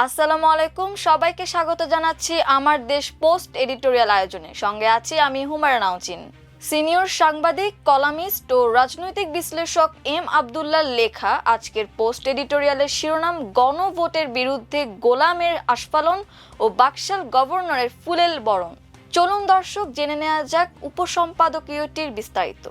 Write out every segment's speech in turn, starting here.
আসসালামু আলাইকুম, সবাইকে স্বাগত জানাচ্ছি আমার দেশ পোস্ট এডিটোরিয়াল আয়োজনে। সঙ্গে আছি আমি হুমায়রা নাউচিন সিনিয়র সাংবাদিক, কলামিস্ট ও রাজনৈতিক বিশ্লেষক এম আবদুল্লাহ লেখা আজকের পোস্ট এডিটোরিয়ালের শিরোনাম, গণভোটের বিরুদ্ধে গোলামের আস্ফালন ও বাকশাল গভর্নরের ফুলেল বরণ। চলুন দর্শক, জেনে নেওয়া যাক উপসম্পাদকীয়টির বিস্তারিত।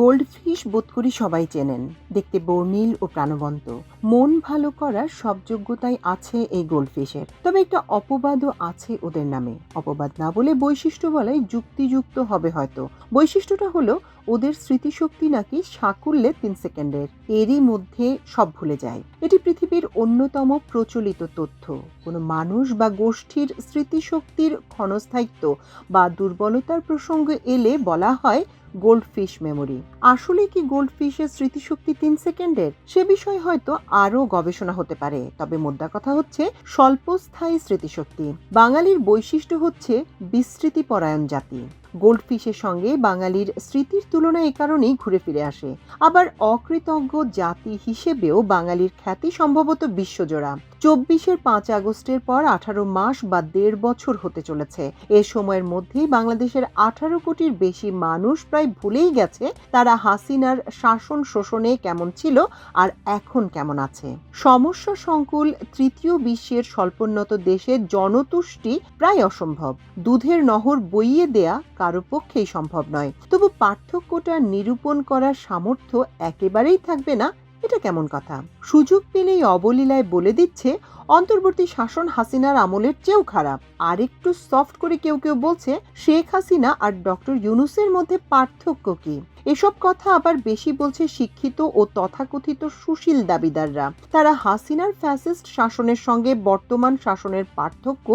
গোল্ডফিশ বোধ করি সবাই চেনেন। দেখতে বর্ণিল ও প্রাণবন্ত। মন ভালো করার সব যোগ্যতাই আছে এই গোল্ডফিশের। তবে একটা অপবাদও আছে ওদের নামে। অপবাদ না বলে বৈশিষ্ট্য বলাই যুক্তিযুক্ত হবে হয়তো। বৈশিষ্ট্যটা হলো ওদের স্মৃতিশক্তি নাকি সাকুল্যে তিন সেকেন্ডের। এরই মধ্যে সব ভুলে যায়। এটি পৃথিবীর অন্যতম প্রচলিত তথ্য। কোনো মানুষ বা গোষ্ঠীর স্মৃতিশক্তির ক্ষণস্থায়িত্ব বা দুর্বলতার প্রসঙ্গ এলে বলা হয় গোল্ডফিশ মেমোরি। আসলে কি গোল্ডফিশের স্মৃতিশক্তি তিন সেকেন্ডের? সে বিষয়ে হয়তো আরও গবেষণা হতে পারে। তবে মোদ্দা কথা হচ্ছে স্বল্পস্থায়ী স্মৃতিশক্তি। বাঙালির বৈশিষ্ট্য হচ্ছে বিস্মৃতি পরায়ণ জাতি। গোল্ডফিশের সঙ্গে বাঙালির স্মৃতির তুলনা এ কারণেই ঘুরে ফিরে আসে। আবার অকৃতজ্ঞ জাতি হিসেবেও বাঙালির খ্যাতি সম্ভবত বিশ্বজোড়া। চব্বিশের পাঁচ আগস্টের পর আঠারো মাস বা দেড় বছর হতে চলেছে। এ সময়ের মধ্যেই বাংলাদেশের আঠারো কোটির বেশি মানুষ প্রায় ভুলেই গেছে তারা হাসিনার শাসন শোষণে কেমন ছিল আর এখন কেমন আছে। সমস্যা সংকুল তৃতীয় বিশ্বের স্বল্পোন্নত দেশে জনতুষ্টি প্রায় অসম্ভব। দুধের নহর বইয়ে দেয়া কারও পক্ষেই সম্ভব নয়। তবু পার্থক্যটা নিরূপণ করার সামর্থ্য একেবারেই থাকবে না এটা কেমন কথা? সুযোগ পেলেই অবলীলায় বলে দিচ্ছে, অন্তর্বর্তী শাসন হাসিনার আমলের চেয়েও খারাপ। আর একটু সফট করে কেউ কেউ বলছে, শেখ হাসিনা আর ডক্টর ইউনুসের মধ্যে পার্থক্য কি? এসব কথা আবার বেশি বলছে শিক্ষিত ও তথাকথিত সুশীল দাবিদাররা। তারা হাসিনার ফ্যাসিস্ট শাসনের সঙ্গে বর্তমান শাসনের পার্থক্য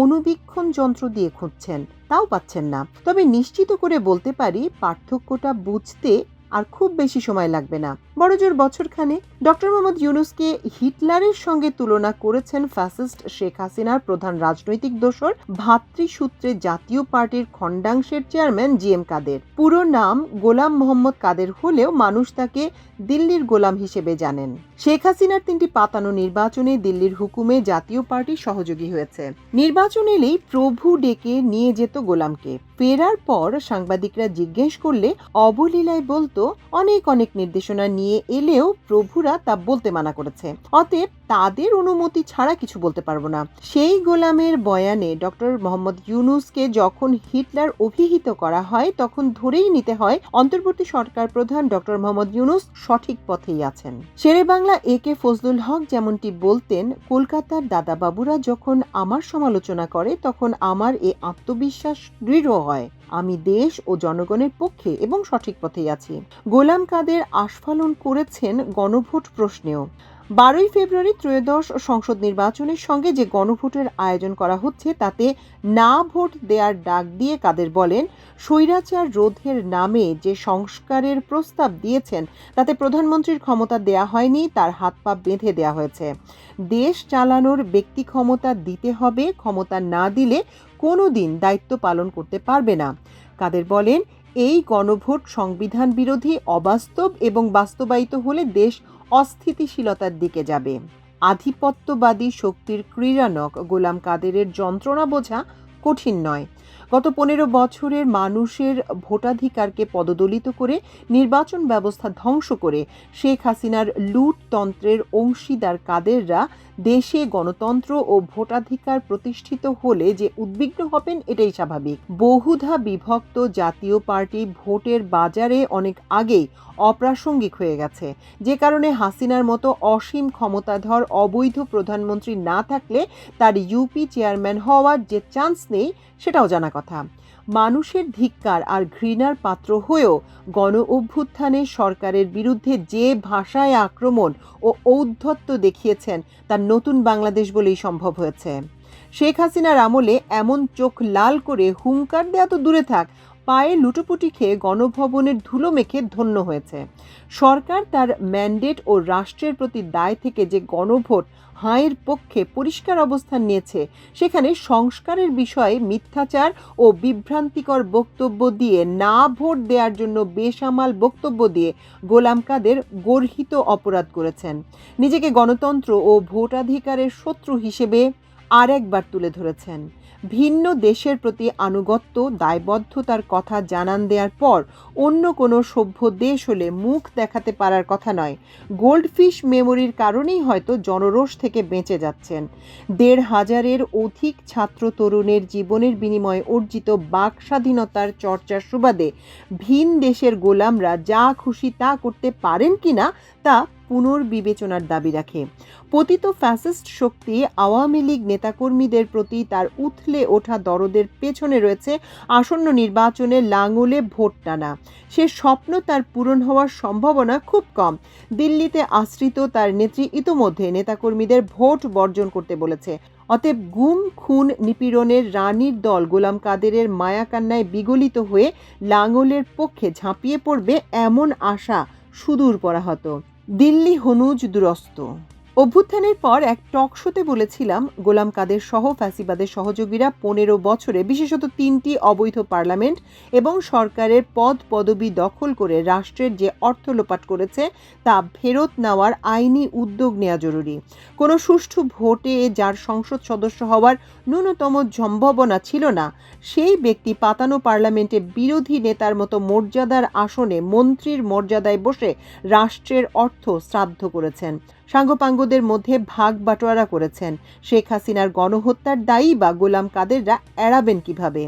অনুবীক্ষণ যন্ত্র দিয়ে খুঁজছেন, তাও পাচ্ছেন না। তবে নিশ্চিত করে বলতে পারি, পার্থক্যটা বুঝতে আর খুব বেশি সময় লাগবে না। বড়জোর বছরখানে ডক্টর মোহাম্মদ ইউনুসকে হিটলারের সঙ্গে তুলনা করেছেন ফ্যাসিস্ট শেখ হাসিনার প্রধান রাজনৈতিক দোসর ভাতৃসূত্রে জাতীয় পার্টির খণ্ডাংশের চেয়ারম্যান জি এম কাদের। পুরো নাম গোলাম মোহাম্মদ কাদের হলেও মানুষ তাকে দিল্লির গোলাম হিসেবে জানেন। শেখ হাসিনার তিনটি পাতানো নির্বাচনে দিল্লির হুকুমে জাতীয় পার্টি সহযোগী হয়েছে। নির্বাচন এলেই প্রভু ডেকে নিয়ে যেত গোলামকে। ফেরার পর সাংবাদিকরা জিজ্ঞেস করলে অবলীলায় বলতো, অনেক অনেক নির্দেশনা নিয়ে এলেও প্রভুরা তা বলতে মানা করেছে। অতএব তাদের অনুমতি ছাড়া কিছু বলতে পারব না। সেই গোলামের বয়ানে ডক্টর মোহাম্মদ ইউনুসকে যখন হিটলার অভিহিত করা হয়, তখন ধরেই নিতে হয় অন্তর্বর্তী সরকার প্রধান ডক্টর মোহাম্মদ ইউনুস সঠিক পথেই আছেন। শেরে বাংলা এ কে ফজলুল হক যেমনটি বলতেন, কলকাতার দাদাবাবুরা যখন আমার সমালোচনা করে, তখন আমার এ আত্মবিশ্বাস দৃঢ় হয়। আমি দেশ ও জনগণের পক্ষে এবং সঠিক পথেই আছি। গোলাম কাদের আস্ফালন করেছেন গণভোট প্রশ্নেও। বারোই ফেব্রুয়ারি ত্রয়োদশ সংসদ নির্বাচনের সঙ্গে যে গণভোটের আয়োজন করা হচ্ছে, তাতে না ভোট দেওয়ার ডাক দিয়ে কাদের বলেন? স্বৈরাচার রোধের নামে যে সংস্কারের প্রস্তাব দিয়েছেন, তাতে প্রধানমন্ত্রীর ক্ষমতা দেয়া হয়নি, তার হাত পা বেঁধে দেওয়া হয়েছে। দেশ চালানোর ব্যক্তি ক্ষমতা দিতে হবে, ক্ষমতা না দিলে কোনো দিন দায়িত্ব পালন করতে পারবে না। কাদের বলেন? এই গণভোট সংবিধান বিরোধী অবাস্তব এবং বাস্তবায়িত হলে দেশ অস্থিতিশীলতার দিকে যাবে। আধিপত্যবাদী শক্তির ক্রীড়ানক গোলাম কাদেরের যন্ত্রণা বোঝা কঠিন নয়। গত পনেরো বছরের মানুষের ভোটাধিকারকে পদদলিত করে নির্বাচন ব্যবস্থা ধ্বংস করে শেখ হাসিনার লুটতন্ত্রের অংশীদার কাদেররা দেশে গণতন্ত্র ও ভোটাধিকার প্রতিষ্ঠিত হলে যে উদ্বিগ্ন হবেন, এটাই স্বাভাবিক। বহুধা বিভক্ত জাতীয় পার্টি ভোটের বাজারে অনেক আগেই অপ্রাসঙ্গিক হয়ে গেছে। যে কারণে হাসিনার মতো অসীম ক্ষমতাধর অবৈধ প্রধানমন্ত্রী না থাকলে তার ইউপি চেয়ারম্যান হওয়ার যে চান্স নেই, সেটাও জানা কথা। মানুষের ধিক্কার আর ঘৃণার পাত্র হয়েও গণ অভ্যুত্থানে সরকারের বিরুদ্ধে যে ভাষায় আক্রমণ ও ঔদ্ধত্য দেখিয়েছেন, তার নতুন বাংলাদেশ বলেই সম্ভব হয়েছে। শেখ হাসিনার আমলে এমন চোখ লাল করে হুঙ্কার দেয়া তো দূরে থাক পায়ে লুটোপুটি খেয়ে গণভবনের ধুলো মেখে ধন্য হয়েছে। সরকার তার ম্যান্ডেট ও রাষ্ট্রের প্রতি দায় থেকে যে গণভোট হাঁয়ের পক্ষে পরিষ্কার অবস্থান নিয়েছে, সেখানে সংস্কারের বিষয়ে মিথ্যাচার ও বিভ্রান্তিকর বক্তব্য দিয়ে না ভোট দেওয়ার জন্য বেসামাল বক্তব্য দিয়ে গোলাম কাদের গর্হিত অপরাধ করেছেন। নিজেকে গণতন্ত্র ও ভোটাধিকারের শত্রু হিসেবে আরেকবার তুলে ধরেছেন। ভিন্ন দেশের প্রতি আনুগত্য, দায়বদ্ধতার কথা জানান দেওয়ার পর অন্য কোনো সভ্য দেশ হলে মুখ দেখাতে পারার কথা নয়। গোল্ডফিশ মেমোরির কারণেই হয়তো জনরোষ থেকে বেঁচে যাচ্ছেন। দেড় হাজারের অধিক ছাত্র তরুণের জীবনের বিনিময়ে অর্জিত বাক স্বাধীনতার চর্চার সুবাদে ভিন দেশের গোলামরা যা খুশি তা করতে পারেন কিনা তা পুনর্বিবেচনার দাবি রাখে। পতিত ফ্যাসিস্ট শক্তি আওয়ামী লীগ নেতাকর্মীদের প্রতি তার উথলে ওঠা দরদের পেছনে রয়েছে আসন্ন নির্বাচনে লাঙলে ভোট টানা। সে স্বপ্ন তার পূরণ হওয়ার সম্ভাবনা খুব কম। দিল্লিতে আশ্রিত তার নেত্রী ইতোমধ্যে নেতাকর্মীদের ভোট বর্জন করতে বলেছে। অতএব গুম, খুন, নিপীড়নের রানীর দল গোলাম কাদেরের মায়াকান্নায় বিগলিত হয়ে লাঙলের পক্ষে ঝাঁপিয়ে পড়বে এমন আশা সুদূর পরাহত দিল্লি হনুজ দুরস্ত। অভ্যুত্থানের পর এক টক শোতে বলেছিলাম, গোলাম কাদের সহ ফ্যাসিবাদের সহযোগীরা পনেরো বছরে বিশেষত তিনটি অবৈধ পার্লামেন্ট এবং সরকারের পদ পদবি দখল করে রাষ্ট্রের যে অর্থ লোপাট করেছে তা ফেরত নেওয়ার আইনি উদ্যোগ নেওয়া জরুরি। কোনো সুষ্ঠু ভোটে যার সংসদ সদস্য হওয়ার ন্যূনতম সম্ভাবনা ছিল না, সেই ব্যক্তি পাতানো পার্লামেন্টে বিরোধী নেতার মতো মর্যাদার আসনে মন্ত্রীর মর্যাদায় বসে রাষ্ট্রের অর্থ শ্রাদ্ধ করেছেন। সাঙ্গপাঙ্গদের মধ্যে ভাগ বাটোয়ারা করেছেন। শেখ হাসিনার গণহত্যার দায়ী বা গোলাম কাদেররা এড়াবেন কীভাবে?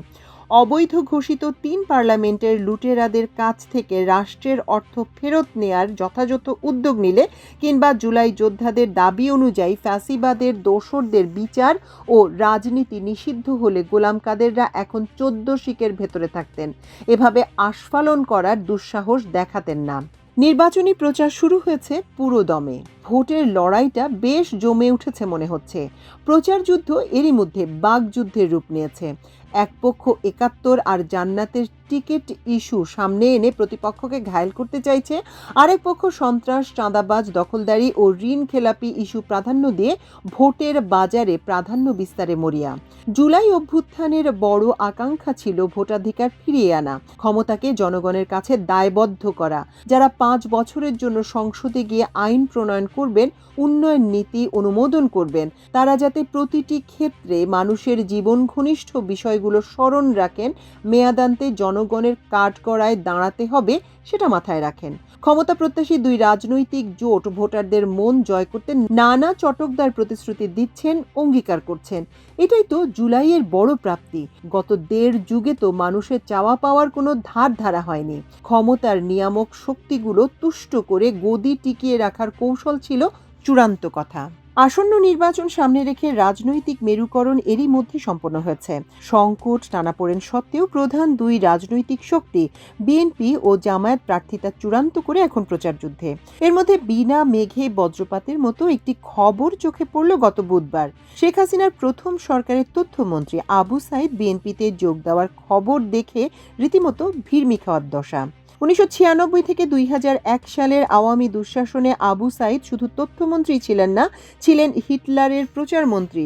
অবৈধ ঘোষিত তিন পার্লামেন্টের লুটেরাদের কাছ থেকে রাষ্ট্রের অর্থ ফেরত নেয়ার যথাযথ উদ্যোগ নিলে কিংবা জুলাই যোদ্ধাদের দাবি অনুযায়ী ফ্যাসিবাদের দোসরদের বিচার ও রাজনীতি নিষিদ্ধ হলে গোলাম কাদেররা এখন চোদ্দ শিকের ভেতরে থাকতেন। এভাবে আস্ফালন করার দুঃসাহস দেখাতেন না। নির্বাচনী প্রচার শুরু হয়েছে পুরো দমে। ভোটের লড়াইটা বেশ জমে উঠেছে মনে হচ্ছে। প্রচার যুদ্ধ এরই মধ্যে বাগযুদ্ধের রূপ নিয়েছে। এক পক্ষ একাত্তর আর জান্নাতের টিকিট ইস্যু সামনে এনে প্রতিপক্ষকে ঘায়েল করতে চাইছে। আরেক পক্ষ সন্ত্রাস, চাঁদাবাজ, দখলদারি ও ঋণ খেলাপি ইস্যু প্রাধান্য দিয়ে ভোটের বাজারে প্রাধান্য বিস্তারে মরিয়া। জুলাই অভ্যুত্থানের বড় আকাঙ্ক্ষা ছিল ভোটাধিকার ফিরিয়ে আনা, ক্ষমতাকে জনগণের কাছে দায়বদ্ধ করা। যারা পাঁচ বছরের জন্য সংসদে গিয়ে আইন প্রণয়ন করবেন, উন্নয়ন নীতি অনুমোদন করবেন, তারা যাতে প্রতিটি ক্ষেত্রে মানুষের জীবন ঘনিষ্ঠ বিষয়গুলো স্মরণ রাখেন, মেয়াদান্তে জনগণের কাঠগড়ায় দাঁড়াতে হবে সেটা মাথায় রাখেন। ক্ষমতা প্রত্যাশী দুই রাজনৈতিক জোট ভোটারদের মন জয় করতে নানা চটকদার প্রতিশ্রুতি দিচ্ছেন, অঙ্গীকার করছেন। এটাই তো জুলাইয়ের বড় প্রাপ্তি। গত দেড় যুগে তো মানুষের চাওয়া পাওয়ার কোনো ধার ধারা হয়নি। ক্ষমতার নিয়ামক শক্তিগুলো তুষ্ট করে গদি টিকিয়ে রাখার কৌশল ছিল চূড়ান্ত কথা। আসন্ন নির্বাচন সামনে রেখে রাজনৈতিক মেরুকরণ এরই মধ্যে সম্পন্ন হয়েছে। সংকট টানাপোড়েন সত্ত্বেও প্রধান দুই রাজনৈতিক শক্তি, বিএনপি ও জামায়াত প্রার্থিতা চূড়ান্ত করে এখন প্রচার যুদ্ধে। এর মধ্যে বিনা মেঘে বজ্রপাতের মতো একটি খবর চোখে পড়ল গত বুধবার। শেখ হাসিনার প্রথম সরকারের তথ্যমন্ত্রী আবু সাইদ বিএনপিতে যোগ দেওয়ার খবর দেখে রীতিমতো ভিড়মি খাওয়ার দশা। উনিশশো ছিয়ানব্বই থেকে দুই হাজার এক সালের আওয়ামী দুঃশাসনে আবু সাইদ শুধু তথ্যমন্ত্রী ছিলেন না, ছিলেন হিটলারের প্রচারমন্ত্রী।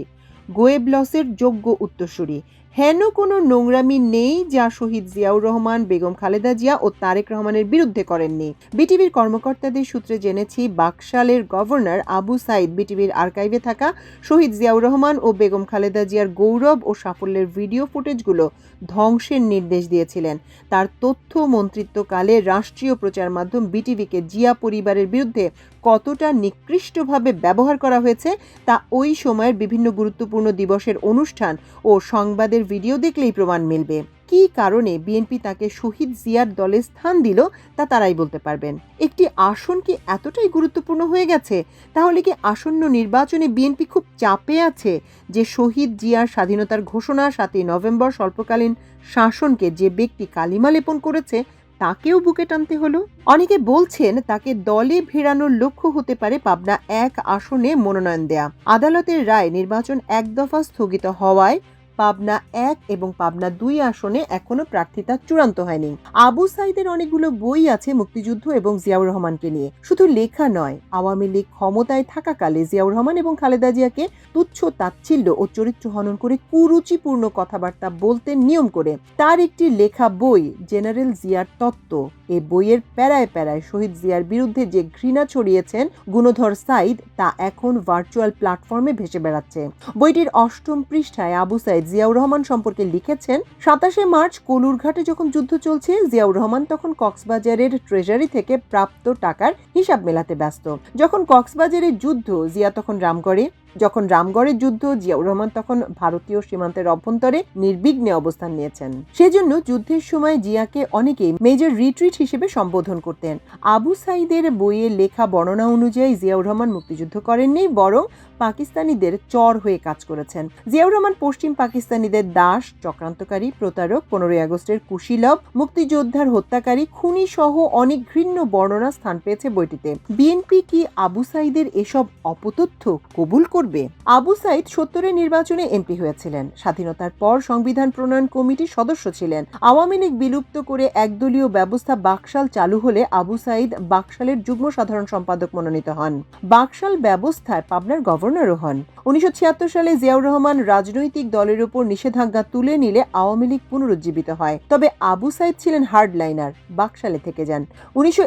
গোয়েবলসের যোগ্য উত্তরসূরি। হেন কোনো নোংরামি নেই যা শহীদ জিয়াউর রহমান, বেগম খালেদা জিয়া ও তারেক রহমানের বিরুদ্ধে করেননি। বিটিভির কর্মকর্তাদের সূত্রে জেনেছি, বাকশালের গভর্নর আবু সাইদ বিটিভির আর্কাইভে থাকা শহীদ জিয়াউর রহমান ও বেগম খালেদা জিয়ার গৌরব ও সাফল্যের ভিডিও ফুটেজগুলো ধ্বংসের নির্দেশ দিয়েছিলেন। তার তথ্য মন্ত্রিত্বকালে রাষ্ট্রীয় প্রচার মাধ্যম বিটিভিকে জিয়া পরিবারের বিরুদ্ধে কতটা নিকৃষ্টভাবে ব্যবহার করা হয়েছে তা ওই সময়ের বিভিন্ন গুরুত্বপূর্ণ দিবসের অনুষ্ঠান ও সংবাদের ভিডিও দেখলেই প্রমাণ মিলবে। কী কারণে বিএনপি তাকে শহীদ জিয়ার দলে স্থান দিল তা তারাই বলতে পারবেন। একটি আসন কি এতটাই গুরুত্বপূর্ণ হয়ে গেছে? তাহলে কি আসন্ন নির্বাচনে বিএনপি খুব চাপে আছে যে শহীদ জিয়ার স্বাধীনতার ঘোষণা সাতই নভেম্বর স্বল্পকালীন শাসনকে যে ব্যক্তি কালিমা লেপন করেছে তাকেও বুকে টানতে হলো। অনেকে বলছেন তাকে দলে ভেড়ানোর লক্ষ্য হতে পারে পাবনা এক আসনে মনোনয়ন দেয়া। আদালতের রায় নির্বাচন এক দফা স্থগিত হওয়ায় পাবনা এক এবং পাবনা দুই আসনে এখনও প্রার্থিতা চূড়ান্ত হয়নি। আবু সাইদের অনেকগুলো বই আছে মুক্তিযুদ্ধ এবং জিয়াউর রহমানকে নিয়ে। শুধু লেখা নয়, আওয়ামী লীগ ক্ষমতায় থাকাকালে জিয়াউর রহমান এবং খালেদা জিয়াকে তুচ্ছ তাচ্ছিল্য ও চরিত্র হনন করে কুরুচিপূর্ণ কথাবার্তা বলতে নিয়ম করে। তার একটি লেখা বই, জেনারেল জিয়ার তত্ত্ব। এ বইয়ের প্যারায় প্যারায় শহীদ জিয়ার বিরুদ্ধে যে ঘৃণা ছড়িয়েছেন গুণধর সাইদ তা এখন ভার্চুয়াল প্ল্যাটফর্মে ভেসে বেড়াচ্ছে। বইটির অষ্টম পৃষ্ঠায় আবু সাইদ জিয়াউর রহমান সম্পর্কে লিখেছেন, সাতাশে মার্চ কলুরঘাটে যখন যুদ্ধ চলছে, জিয়াউর রহমান তখন কক্সবাজারের ট্রেজারি থেকে প্রাপ্ত টাকার হিসাব মেলাতে ব্যস্ত। যখন কক্সবাজারের যুদ্ধ, জিয়া তখন রামগড়ে যখন রামগড়ের যুদ্ধ, জিয়াউর রহমান তখন ভারতীয় সীমান্তের অভ্যন্তরে নির্বিঘ্নে অবস্থান নিয়েছেন। সেজন্য যুদ্ধের সময় জিয়াকে অনেকে মেজর রিট্রিট হিসেবে সম্বোধন করতেন। আবু সাইদের বইয়ে লেখা বর্ণনা অনুযায়ী জিয়াউর রহমান মুক্তিযুদ্ধ করেননি, বরং পাকিস্তানিদের চর হয়ে কাজ করেছেন। জিয়াউর রহমান পশ্চিম পাকিস্তানিদের দাস, চক্রান্তকারী, প্রতারক, পনেরোই আগস্টের কুশীলভ, মুক্তিযোদ্ধার হত্যাকারী খুনি সহ অনেক ঘৃণ্য বর্ণনা স্থান পেয়েছে বইটিতে। বিএনপি কি আবু সাইদের এসব অপতথ্য কবুল করবে? আবু সাইদ সত্তরের নির্বাচনে এমপি হয়েছিলেন। স্বাধীনতার পর সংবিধান প্রণয়ন কমিটির সদস্য ছিলেন। আওয়ামী লীগ বিলুপ্ত করে একদলীয় ব্যবস্থা বাকশাল চালু হলে আবু সাইদ বাকশালের যুগ্ম সাধারণ সম্পাদক মনোনীত হন। বাকশাল ব্যবস্থায় পাবনার গভর্নরও হন উনিশশো সালে জিয়াউর রহমান রাজনৈতিক দলের উপর নিষেধাজ্ঞা তুলে নিলে আওয়ামী লীগ পুনরুজ্জীবিত হয়। তবে আবু সাইদ ছিলেন হার্ডলাইনার, বাকশালে থেকে যান। উনিশশো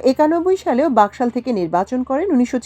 সালেও বাকশাল থেকে নির্বাচন করেন। উনিশশো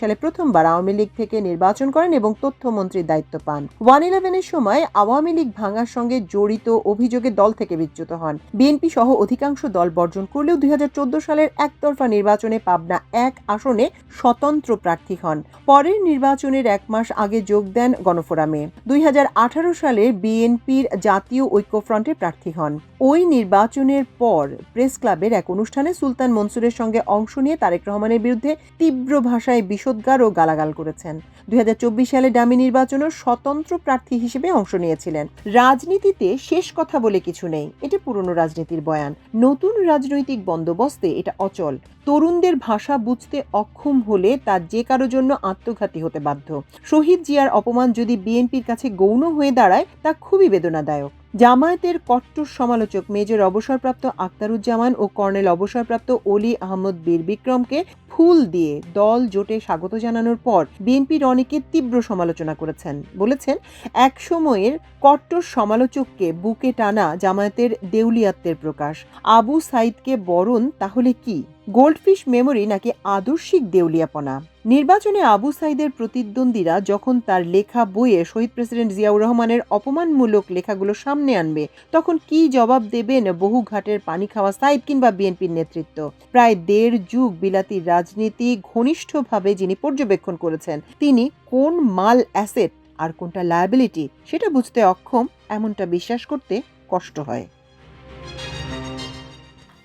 সালে প্রথমবার আওয়ামী লীগ থেকে নির্বাচন করেন এবং তথ্যমন্ত্রীর দায়িত্ব পান। ওয়ান ইলেভেনের সময় আওয়ামী লীগ ভাঙার সঙ্গে জড়িত অভিযোগে দল থেকে বিচ্যুত হন। বিএনপি সহ অধিকাংশ দল বর্জন করলেও দুই হাজার চোদ্দ সালের একতরফা নির্বাচনে পাবনা এক আসনে স্বতন্ত্র প্রার্থী হন। পরের নির্বাচনের এক মাস আগে যোগ দেন গণফোরামে। দুই হাজার আঠারো সালে বিএনপির জাতীয় ঐক্যফ্রন্টে প্রার্থী হন। ওই নির্বাচনের পর প্রেস ক্লাবের এক অনুষ্ঠানে সুলতান মনসুরের সঙ্গে অংশ নিয়ে তারেক রহমানের বিরুদ্ধে তীব্র ভাষায় বিষোদ্গার ও গালাগাল করেছেন। দুই হাজার চব্বিশ সালে ডামি নির্বাচনেও স্বতন্ত্র প্রার্থী হিসেবে অংশ নিয়েছিলেন। রাজনীতিতে শেষ কথা বলে কিছু নেই, এটা পুরনো রাজনীতির বয়ান। নতুন রাজনৈতিক বন্দোবস্তে এটা অচল। তরুণদের ভাষা বুঝতে অক্ষম হলে তা যে কারও জন্য আত্মঘাতী হতে বাধ্য। শহীদ জিয়ার অপমান যদি বিএনপির কাছে গৌণ হয়ে দাঁড়ায়, তা খুবই বেদনাদায়ক। জামায়াতের কট্টর সমালোচক মেজর অবসরপ্রাপ্ত আক্তারুজ্জামান ও কর্নেল অবসরপ্রাপ্ত অলি আহমদ বীর বিক্রমকে ফুল দিয়ে দল জোটে স্বাগত জানানোর পর বিএনপির অনেকে তীব্র সমালোচনা করেছেন। বলেছেন এক সময়ের কট্টর সমালোচককে বুকে টানা জামায়াতের দেউলিয়াত্বের প্রকাশ। আবু সাইদকে বরণ তাহলে কি? গোল্ডফিশ মেমোরি নাকি আদর্শিক দেউলিয়াপনা? নির্বাচনে আবু সাইদের প্রতিদ্বন্দ্বীরা যখন তার লেখা বইয়ে শহীদ প্রেসিডেন্ট জিয়াউর রহমানের অপমানমূলক লেখাগুলো সামনে আনবে, তখন কি জবাব দেবেন বহু ঘাটের পানি খাওয়া সাইদ কিংবা বিএনপির নেতৃত্ব? প্রায় দেড় যুগ বিলাতি রাজনীতি ঘনিষ্ঠভাবে যিনি পর্যবেক্ষণ করেছেন, তিনি কোন মাল অ্যাসেট আর কোনটা লায়াবিলিটি, সেটা বুঝতে অক্ষম, এমনটা বিশ্বাস করতে কষ্ট হয়।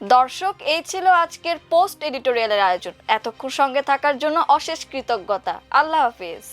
দর্শক, এই ছিল আজকের পোস্ট এডিটোরিয়ালের আয়োজন। এতক্ষণ সঙ্গে থাকার জন্য অশেষ কৃতজ্ঞতা। আল্লাহ হাফিজ।